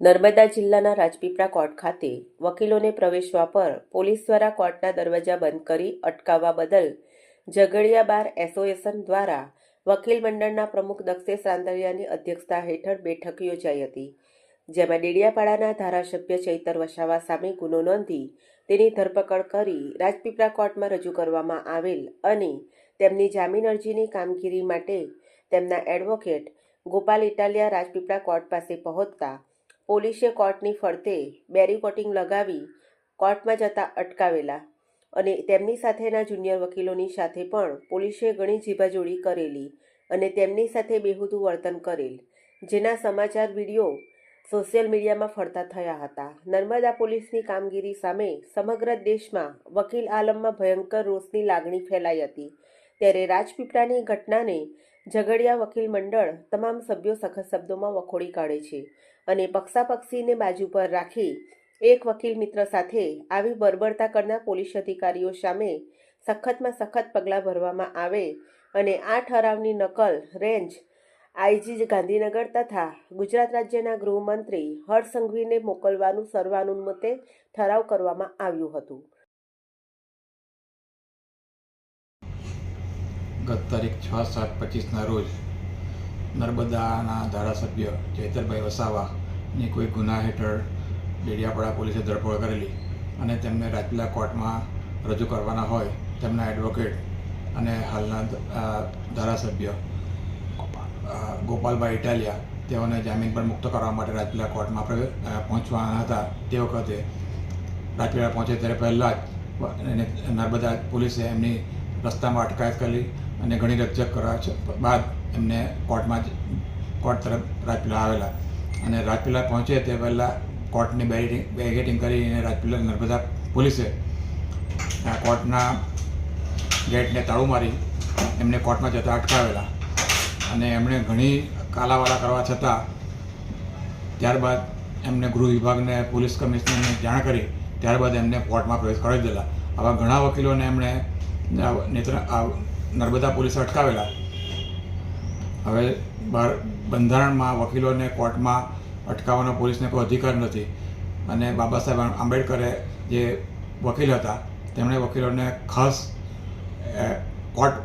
નર્મદા જિલ્લાના રાજપીપળા કોર્ટ ખાતે વકીલોને પ્રવેશવા પર પોલીસ દ્વારા કોર્ટના દરવાજા બંધ કરી અટકાવવા બદલ ઝઘડિયા બાર એસોસિએશન દ્વારા વકીલ મંડળના પ્રમુખ દક્ષેશ રાંદરિયાની અધ્યક્ષતા હેઠળ બેઠક યોજાઈ હતી, જેમાં ડેડિયાપાડાના ધારાસભ્ય ચૈતર વસાવા સામે ગુનો નોંધી તેની ધરપકડ કરી રાજપીપળા કોર્ટમાં રજૂ કરવામાં આવેલ અને તેમની જામીન અરજીની કામગીરી માટે તેમના એડવોકેટ ગોપાલ ઇટાલિયા રાજપીપળા કોર્ટ પાસે પહોંચતા પોલીસે કોર્ટની ફરતે બેરીકોટિંગ લગાવી કોર્ટમાં જતા અટકાવેલા અને તેમની સાથેના જુનિયર વકીલોની સાથે પણ પોલીસે ઘણી જીભાજોડી કરેલી અને તેમની સાથે બેહુદું વર્તન કરેલ, જેના સમાચાર વીડિયો સોશિયલ મીડિયામાં ફરતા થયા હતા. નર્મદા પોલીસની કામગીરી સામે સમગ્ર દેશમાં વકીલ આલમમાં ભયંકર રોષની લાગણી ફેલાઈ હતી. ત્યારે રાજપીપળાની ઘટનાને ઝઘડિયા વકીલ મંડળ તમામ સભ્યો સખત શબ્દોમાં વખોડી કાઢે છે અને પક્ષાપક્ષીને બાજુ પર રાખી એક વકીલ મિત્ર સાથે આવી બરબરતા કરનાર પોલીસ અધિકારીઓ સામે સખતમાં સખત પગલાં ભરવામાં આવે અને આ ઠરાવની નકલ રેન્જ આઈજી ગાંધીનગર તથા ગુજરાત રાજ્યના ગૃહમંત્રી હર્ષ સંઘવીને મોકલવાનું સર્વાનુમતે ઠરાવ કરવામાં આવ્યું હતું. ગત તારીખ છ સાત પચીસના રોજ નર્મદાના ધારાસભ્ય ચૈતરભાઈ વસાવાની કોઈ ગુના હેઠળ ડેડિયાપાડા પોલીસે ધરપકડ કરેલી અને તેમને રાજપીલા કોર્ટમાં રજૂ કરવાના હોય તેમના એડવોકેટ અને હાલના ધારાસભ્ય ગોપાલભાઈ ઇટાલિયા તેઓને જામીન પર મુક્ત કરવા માટે રાજપીલા કોર્ટમાં પહોંચવાના હતા. તે વખતે રાજપીલા પહોંચે ત્યારે પહેલાં જ નર્મદા પોલીસે એમની રસ્તામાં અટકાયત કરી અને ઘણી રકઝક કરવા બાદ એમને કોર્ટમાં કોર્ટ તરફ રાજપીલા આવેલા. અને રાજપીલા પહોંચે તે પહેલાં કોર્ટની બેરિટિંગ બેગેટિંગ કરીને રાજપીલા નર્મદા પોલીસે કોર્ટના ગેટને તાળું મારી એમને કોર્ટમાં જતાં અટકાવેલા. અને એમણે ઘણી કાલાવાલા કરવા છતાં ત્યારબાદ એમને ગૃહ વિભાગને, પોલીસ કમિશનરને જાણ કરી, ત્યારબાદ એમને કોર્ટમાં પ્રવેશ કરાવી દીધેલા. આવા ઘણા વકીલોને એમણે નેત્ર નર્મદા પોલીસે અટકાવેલા. હવે બંધારણમાં વકીલોને કોર્ટમાં અટકાવવાનો પોલીસને કોઈ અધિકાર નથી. અને બાબા સાહેબ આંબેડકરે જે વકીલ હતા, તેમણે વકીલોને ખાસ કોર્ટ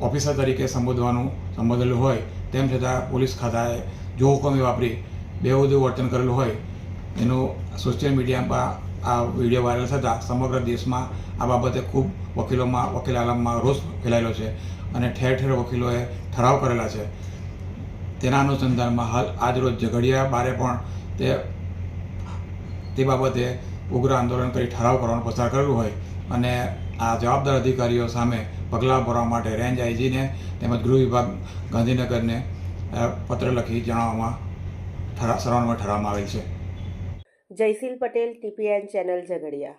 ઓફિસર તરીકે સંબોધવાનું સંબોધેલું હોય, તેમ છતાં પોલીસ ખાતાએ જો હુકમી વાપરી, બેહુદું વર્તન કરેલું હોય, એનું સોશિયલ મીડિયામાં આ વીડિયો વાયરલ થતાં સમગ્ર દેશમાં આ બાબતે ખૂબ વકીલોમાં વકીલ આલમમાં રોષ ફેલાયેલો છે અને ઠેર ઠેર વકીલોએ ઠરાવ કરેલા છે. તેના અનુસંધાનમાં હાલ આજરોજ ઝઘડિયા બારે પણ તે તે બાબતે ઉગ્ર આંદોલન કરી ઠરાવ કરવાનું પસાર કરેલું હોય અને આ જવાબદાર અધિકારીઓ સામે પગલાં ભરવા માટે રેન્જ આઈજીને તેમજ ગૃહ વિભાગ ગાંધીનગરને પત્ર લખી જણાવવામાં ઠરા, સરવાનમાં ઠરાવવામાં આવેલ છે. Jayshil Patel TPN channel Jhagadia.